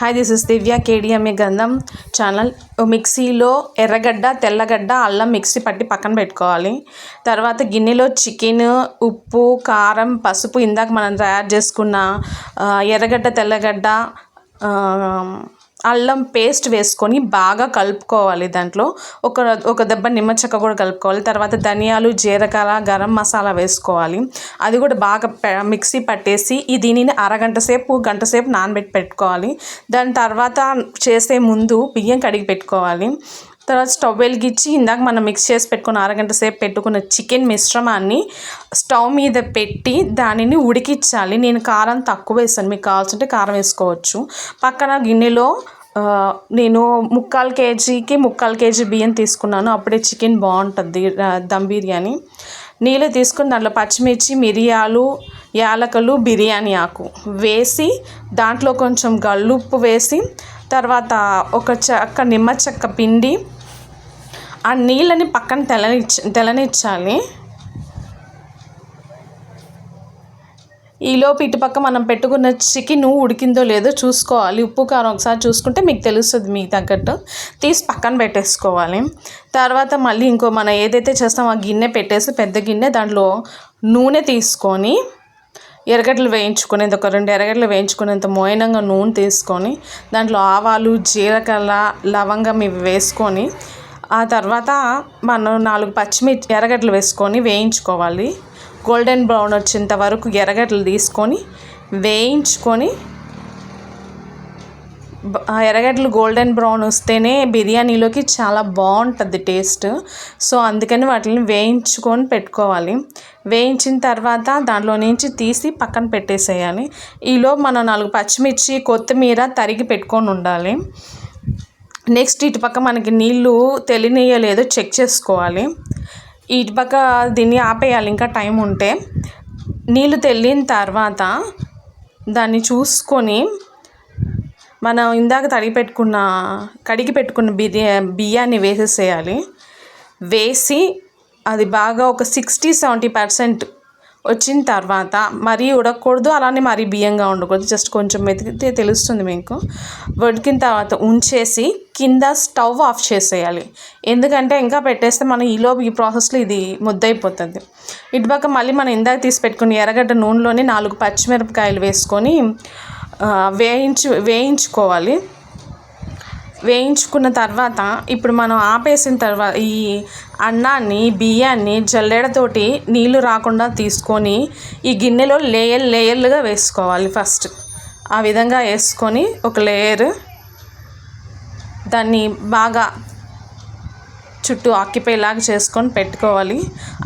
Hi this is Divya కేడిఎంఏ గంధం channel మిక్సీలో ఎర్రగడ్డ తెల్లగడ్డ అల్లం మిక్సీ పట్టి పక్కన పెట్టుకోవాలి. తర్వాత గిన్నెలో చికెన్ ఉప్పు కారం పసుపు ఇందాక మనం తయారు చేసుకున్న ఎర్రగడ్డ తెల్లగడ్డ అల్లం పేస్ట్ వేసుకొని బాగా కలుపుకోవాలి దాంట్లో. ఒక ఒక దెబ్బ నిమ్మ చెక్క కూడా కలుపుకోవాలి. తర్వాత ధనియాలు జీలకర్ర గరం మసాలా వేసుకోవాలి. అది కూడా బాగా మిక్సీ పట్టేసి ఈ దీనిని అరగంట సేపు గంట సేపు నానబెట్టి పెట్టుకోవాలి. దాని తర్వాత చేసే ముందు బియ్యం కడిగి పెట్టుకోవాలి. తర్వాత స్టవ్ వెలిగించి ఇందాక మనం మిక్స్ చేసి పెట్టుకున్న అరగంట సేపు పెట్టుకున్న చికెన్ మిశ్రమాన్ని స్టవ్ మీద పెట్టి దానిని ఉడికించాలి. నేను కారం తక్కువ వేసాను. మీకు కావాల్సింటే కారం వేసుకోవచ్చు. పక్కన గిన్నెలో నేను ముక్కాలు కేజీకి ముక్కాలు కేజీ బియ్యం తీసుకున్నాను. అప్పుడే చికెన్ బాగుంటుంది దమ్ బిర్యానీ. నీళ్ళు తీసుకుని దాంట్లో పచ్చిమిర్చి మిరియాలు యాలకలు బిర్యానీ ఆకు వేసి దాంట్లో కొంచెం గల్లుప్పు వేసి తర్వాత ఒక చెక్క నిమ్మ చెక్క పిండి ఆ నీళ్ళని పక్కన తెలనిచ్చ తెలనిచ్చాలి ఈలోపు ఇటుపక్క మనం పెట్టుకున్న చికెన్ ఉడికిందో లేదో చూసుకోవాలి. ఉప్పు కారం ఒకసారి చూసుకుంటే మీకు తెలుస్తుంది మీకు తగ్గట్టు. తీసి పక్కన పెట్టేసుకోవాలి. తర్వాత మళ్ళీ ఇంకో మనం ఏదైతే చేస్తామో ఆ గిన్నె పెట్టేసి పెద్ద గిన్నె దాంట్లో నూనె తీసుకొని ఎర్రగడ్డలు వేయించుకునేది ఒక రెండు ఎరగడ్లు వేయించుకునేంత మోయనంగా నూనె తీసుకొని దాంట్లో ఆవాలు జీలకర్ర లవంగం ఇవి వేసుకొని ఆ తర్వాత మనం నాలుగు పచ్చిమిర్చి ఎర్రగడ్డలు వేసుకొని వేయించుకోవాలి. గోల్డెన్ బ్రౌన్ వచ్చేంత వరకు ఎర్రగడ్డలు తీసుకొని వేయించుకొని ఎర్రగడ్డలు గోల్డెన్ బ్రౌన్ వస్తేనే బిర్యానీలోకి చాలా బాగుంటుంది టేస్ట్. సో అందుకని వాటిని వేయించుకొని పెట్టుకోవాలి. వేయించిన తర్వాత దాంట్లో నుంచి తీసి పక్కన పెట్టేసేయాలి. ఈలో మనం నాలుగు పచ్చిమిర్చి కొత్తిమీర తరిగి పెట్టుకొని ఉండాలి. నెక్స్ట్ ఇటు పక్క మనకి నీళ్ళు తెలియనియలేదో చెక్ చేసుకోవాలి. ఇటు పక్క దీన్ని ఆపేయాలి. ఇంకా టైం ఉంటే నీళ్ళు తెల్లిన తర్వాత దాన్ని చూసుకొని మనం ఇందాక తడిగి పెట్టుకున్న కడిగి పెట్టుకున్న బిర్యా బియ్యాన్ని వేసేసేయాలి. వేసి అది బాగా ఒక సిక్స్టీ సెవెంటీ పర్సెంట్ వచ్చిన తర్వాత మరీ ఉడకకూడదు అలానే మరీ బియ్యంగా ఉండకూడదు. జస్ట్ కొంచెం మెతికితే తెలుస్తుంది మీకు. ఉడికిన తర్వాత ఉంచేసి కింద స్టవ్ ఆఫ్ చేసేయాలి. ఎందుకంటే ఇంకా పెట్టేస్తే మనం ఈలోపు ఈ ప్రాసెస్లో ఇది ముద్దయిపోతుంది. ఇటుపక్క మళ్ళీ మనం ఇందాక తీసి పెట్టుకుని ఎర్రగడ్డ నూనెలోనే నాలుగు పచ్చిమిరపకాయలు వేసుకొని వేయించు వేయించుకోవాలి. వేయించుకున్న తర్వాత ఇప్పుడు మనం ఆపేసిన తర్వాత ఈ అన్నాన్ని బియ్యాన్ని జల్లెడతోటి నీళ్ళు రాకుండా తీసుకొని ఈ గిన్నెలో లేయర్ లేయర్లుగా వేసుకోవాలి ఫస్ట్. ఆ విధంగా వేసుకొని ఒక లేయర్ దాన్ని బాగా చుట్టూ ఆక్యుపైలాగా చేసుకొని పెట్టుకోవాలి.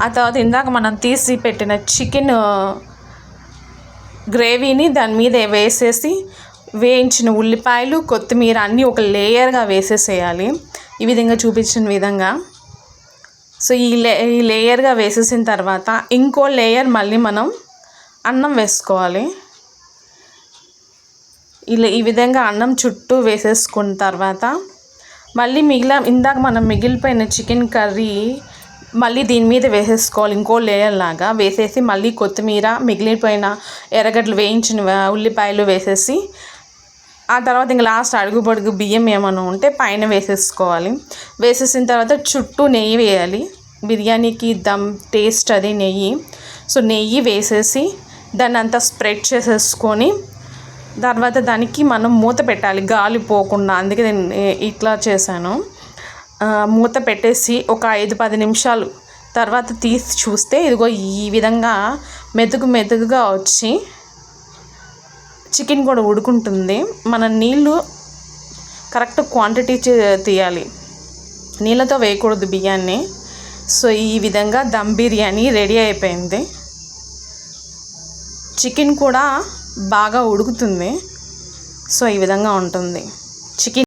ఆ తర్వాత ఇందాక మనం తీసి పెట్టిన చికెన్ గ్రేవీని దాని మీద వేసేసి వేయించిన ఉల్లిపాయలు కొత్తిమీర అన్నీ ఒక లేయర్గా వేసేసేయాలి. ఈ విధంగా చూపించిన విధంగా. సో ఈ లే ఈ లేయర్గా వేసేసిన తర్వాత ఇంకో లేయర్ మళ్ళీ మనం అన్నం వేసుకోవాలి. ఇలా ఈ విధంగా అన్నం చుట్టూ వేసేసుకున్న తర్వాత మళ్ళీ మిగిలిన ఇందాక మనం మిగిలిపోయిన చికెన్ కర్రీ మళ్ళీ దీని మీద వేసేసుకోవాలి ఇంకో లేయర్ లాగా. వేసేసి మళ్ళీ కొత్తిమీర మిగిలిపోయిన ఎర్రగడ్డలు వేయించిన ఉల్లిపాయలు వేసేసి ఆ తర్వాత ఇంక లాస్ట్ అడుగు పొడుగు బియ్యం ఏమైనా ఉంటే పైన వేసేసుకోవాలి. వేసేసిన తర్వాత చుట్టూ నెయ్యి వేయాలి. బిర్యానీకి దమ్ టేస్ట్ అది నెయ్యి. సో నెయ్యి వేసేసి దాన్ని అంతా స్ప్రెడ్ చేసేసుకొని తర్వాత దానికి మనం మూత పెట్టాలి. గాలి పోకుండా. అందుకే నేను ఇట్లా చేశాను. మూత పెట్టేసి ఒక ఐదు పది నిమిషాలు తర్వాత తీసి చూస్తే ఇదిగో ఈ విధంగా మెతుకు మెతుకుగా వచ్చి చికెన్ కూడా ఉడుకుంటుంది. మన నీళ్ళు కరెక్ట్ క్వాంటిటీ తీయాలి. నీళ్ళతో వేయకూడదు బియ్యాన్ని. సో ఈ విధంగా దమ్ బిర్యానీ రెడీ అయిపోయింది. చికెన్ కూడా బాగా ఉడుకుతుంది. సో ఈ విధంగా ఉంటుంది. చికెన్